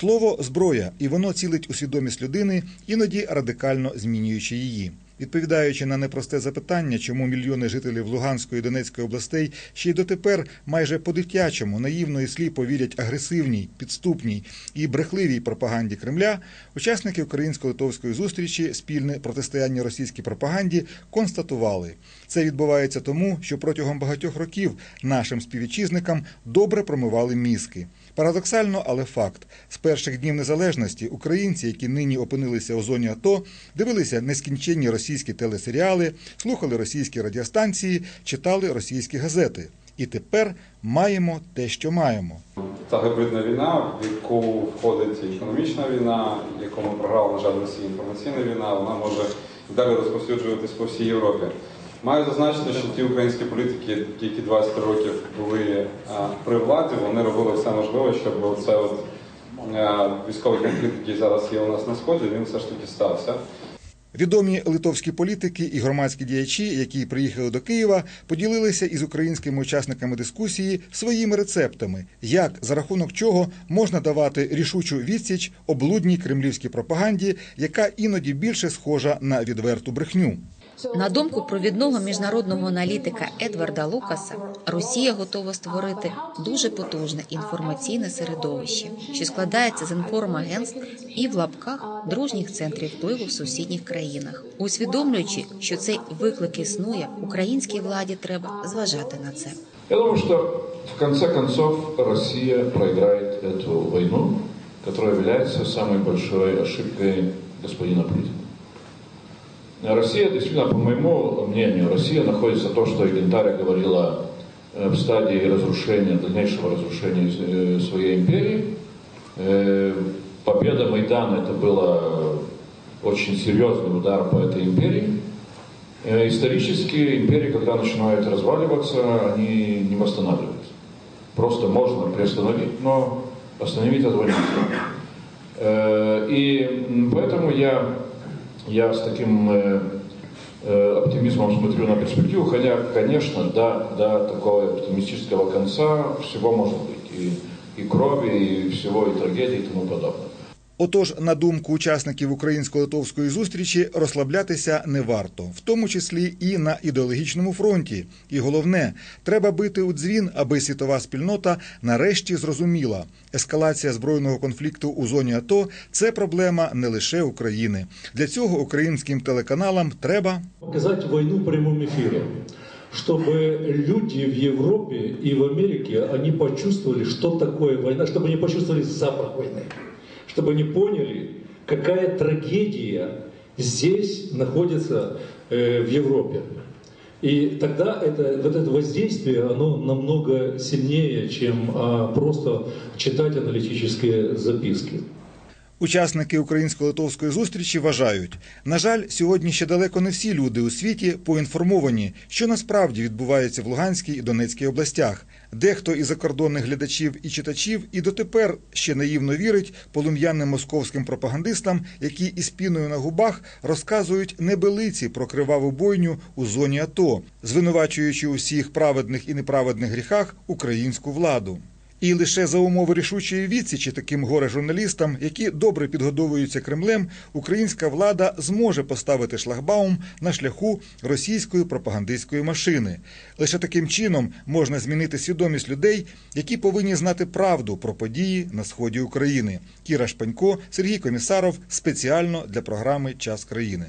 Слово зброя, і воно цілить у свідомість людини, іноді радикально змінюючи її. Відповідаючи на непросте запитання, чому мільйони жителів Луганської і Донецької областей ще й дотепер майже по-дитячому наївно і сліпо вірять агресивній, підступній і брехливій пропаганді Кремля, учасники українсько-литовської зустрічі спільне протистояння російській пропаганді констатували, це відбувається тому, що протягом багатьох років нашим співвітчизникам добре промивали мізки. Парадоксально, але факт: з перших днів незалежності українці, які нині опинилися у зоні АТО, дивилися нескінченні російські телесеріали, слухали російські радіостанції, читали російські газети. І тепер маємо те, що маємо. Та гібридна війна, в яку входить економічна війна, яку ми на жаль, Росії інформаційна війна, вона може далі розповсюджуватись по всій Європі. Маю зазначити, що ті українські політики, які 20 років були а, при владі, вони робили все можливе, щоб цей от а, військовий конфлікт, який зараз є у нас на сході, він все ж таки стався. Відомі литовські політики і громадські діячі, які приїхали до Києва, поділилися із українськими учасниками дискусії своїми рецептами, як за рахунок чого можна давати рішучу відсіч облудній кремлівській пропаганді, яка іноді більше схожа на відверту брехню. На думку провідного міжнародного аналітика Едварда Лукаса, Росія готова створити дуже потужне інформаційне середовище, що складається з інформагентств і в лапках дружніх центрів впливу в сусідніх країнах. Усвідомлюючи, що цей виклик існує, українській владі треба зважати на це. Я думаю, что в конце концов проиграет эту войну, которая является самой большой ошибкой господина Путина. Россия, действительно, по моему мнению, Россия находится то, что Гентаря говорила э, в стадии разрушения, дальнейшего разрушения э, своей империи. Э, Победа Майдана это было очень серьезный удар по этой империи. Э, Исторически империи, когда начинают разваливаться, они не восстанавливаются. Просто можно приостановить, но остановить этого нельзя. Э, И поэтому я, я с таким э, э, оптимизмом смотрю на перспективу, хотя, конечно, до, до такого оптимистического конца всего может быть. И, и крови, и всего, и трагедии, и тому подобное. Отож, на думку учасників українсько-литовської зустрічі, розслаблятися не варто, в тому числі і на ідеологічному фронті. І головне, треба бити у дзвін, аби світова спільнота нарешті зрозуміла, ескалація збройного конфлікту у зоні АТО це проблема не лише України. Для цього українським телеканалам треба показать войну в прямом эфире, чтобы люди в Европе и в Америке, они почувствовали, что такое война, чтобы они почувствовали запах войны, Чтобы они поняли, какая трагедия здесь находится э, в Европе. И тогда это, вот это воздействие, оно намного сильнее, чем а, просто читать аналитические записки. Учасники українсько-литовської зустрічі вважають, на жаль, сьогодні ще далеко не всі люди у світі поінформовані, що насправді відбувається в Луганській і Донецькій областях. Дехто із закордонних глядачів і читачів і дотепер ще наївно вірить полум'яним московським пропагандистам, які із піною на губах розказують небелиці про криваву бойню у зоні АТО, звинувачуючи у всіх праведних і неправедних гріхах українську владу. І лише за умови рішучої відсічі таким горе-журналістам, які добре підгодовуються Кремлем, українська влада зможе поставити шлагбаум на шляху російської пропагандистської машини. Лише таким чином можна змінити свідомість людей, які повинні знати правду про події на сході України. Кіра Шпанько, Сергій Комісаров спеціально для програми Час країни.